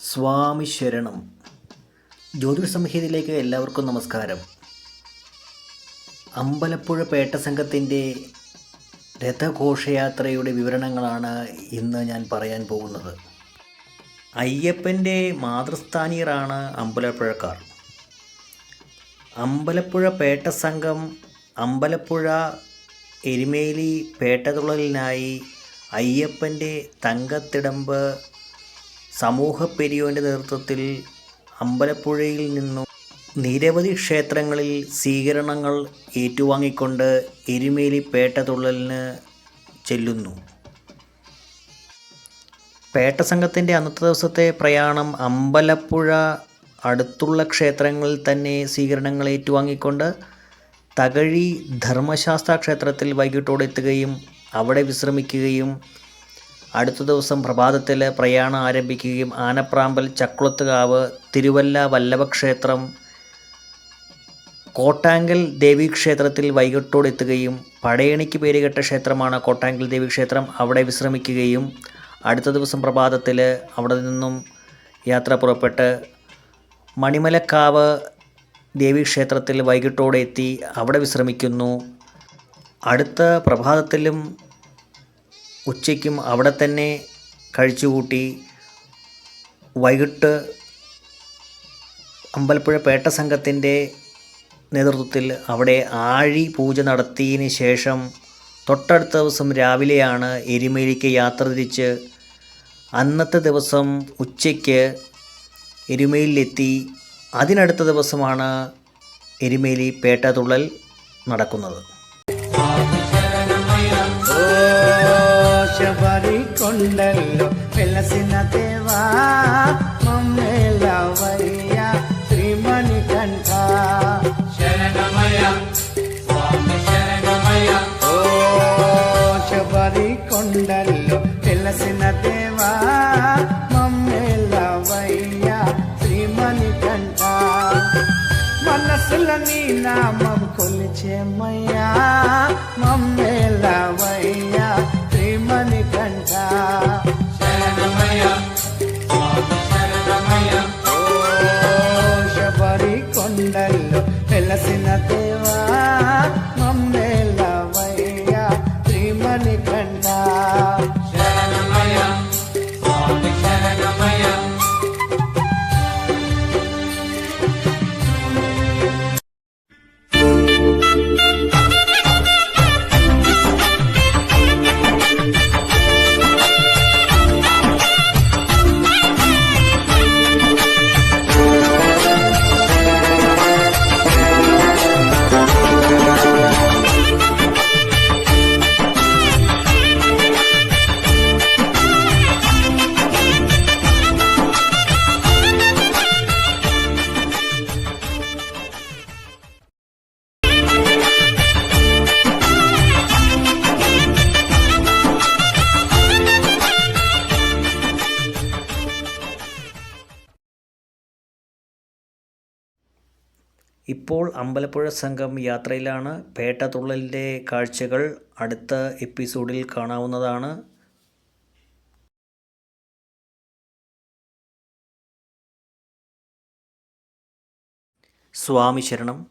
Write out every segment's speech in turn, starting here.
സ്വാമി ശരണം. ജ്യോതിഷ സംഹിതയിലേക്ക് എല്ലാവർക്കും നമസ്കാരം. അമ്പലപ്പുഴ പേട്ട സംഘത്തിന്റെ രഥഘോഷയാത്രയുടെ വിവരണങ്ങളാണ് ഇന്ന് ഞാൻ പറയാൻ പോകുന്നത്. അയ്യപ്പന്റെ മാതൃസ്ഥാനീയറാണ് അമ്പലപ്പുഴക്കാർ. അമ്പലപ്പുഴ പേട്ട സംഘം അമ്പലപ്പുഴ എരുമേലി പേട്ടതുള്ളലിനായി അയ്യപ്പന്റെ തങ്കത്തിടമ്പ് സമൂഹ പെരിയോന്റെ നേതൃത്വത്തിൽ അമ്പലപ്പുഴയിൽ നിന്നും നിരവധി ക്ഷേത്രങ്ങളിൽ സ്വീകരണങ്ങൾ ഏറ്റുവാങ്ങിക്കൊണ്ട് എരുമേലി പേട്ടതുള്ളലിന് ചെല്ലുന്നു. പേട്ട സംഘത്തിന്റെ അന്നത്തെ ദിവസത്തെ പ്രയാണം അമ്പലപ്പുഴ അടുത്തുള്ള ക്ഷേത്രങ്ങളിൽ തന്നെ സ്വീകരണങ്ങൾ ഏറ്റുവാങ്ങിക്കൊണ്ട് തകഴി ധർമ്മശാസ്ത്ര ക്ഷേത്രത്തിൽ വൈകിട്ടോടെ എത്തുകയും അവിടെ വിശ്രമിക്കുകയും അടുത്ത ദിവസം പ്രഭാതത്തിൽ പ്രയാണം ആരംഭിക്കുകയും ആനപ്രാമ്പൽ ചക്കുളത്തുകാവ് തിരുവല്ല വല്ലഭക്ഷേത്രം കോട്ടാങ്കൽ ദേവീക്ഷേത്രത്തിൽ വൈകിട്ടോടെ എത്തുകയും പടയണിക്ക് പേരുകെട്ട ക്ഷേത്രമാണ് കോട്ടാങ്കൽ ദേവീക്ഷേത്രം അവിടെ വിശ്രമിക്കുകയും അടുത്ത ദിവസം പ്രഭാതത്തിൽ അവിടെ നിന്നും യാത്ര പുറപ്പെട്ട് മണിമലക്കാവ് ദേവീക്ഷേത്രത്തിൽ വൈകിട്ടോടെ എത്തി അവിടെ വിശ്രമിക്കുന്നു. അടുത്ത പ്രഭാതത്തിലും ഉച്ചയ്ക്കും അവിടെ തന്നെ കഴിച്ചുകൂട്ടി വൈകിട്ട് അമ്പലപ്പുഴ പേട്ട സംഘത്തിന്റെ നേതൃത്വത്തിൽ അവിടെ ആഴി പൂജ നടത്തിയതിന് ശേഷം തൊട്ടടുത്ത ദിവസം രാവിലെയാണ് എരുമേലിക്ക് യാത്ര തിരിച്ച് അന്നത്തെ ദിവസം ഉച്ചയ്ക്ക് എരുമേലിലെത്തി. അതിനടുത്ത ദിവസമാണ് എരുമേലി പേട്ട തുള്ളൽ നടക്കുന്നത്. శబరి కొండల్లో వెలసిన దేవా మమ్మేలవయ్య శ్రీమణి కంఠ. శరణమయ ఓ శబరి కొండల్లో వెలసిన దేవా మమ్మేలవయ్య శ్రీమణి కంఠ. మనసుల నీ నామం కొలిచేమయ్యా మమ్మేలవయ్యా Shannon Maya. ഇപ്പോൾ അമ്പലപ്പുഴ സംഘം യാത്രയിലാണ്. പേട്ട കാഴ്ചകൾ അടുത്ത എപ്പിസോഡിൽ കാണാവുന്നതാണ്. സ്വാമി ശരണം.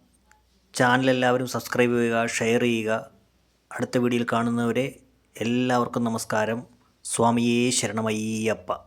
ചാനൽ എല്ലാവരും സബ്സ്ക്രൈബ് ചെയ്യുക ഷെയർ ചെയ്യുക. അടുത്ത വീഡിയോയിൽ കാണുന്നവരെ എല്ലാവർക്കും നമസ്കാരം. സ്വാമിയേ ശരണമയ്യപ്പ.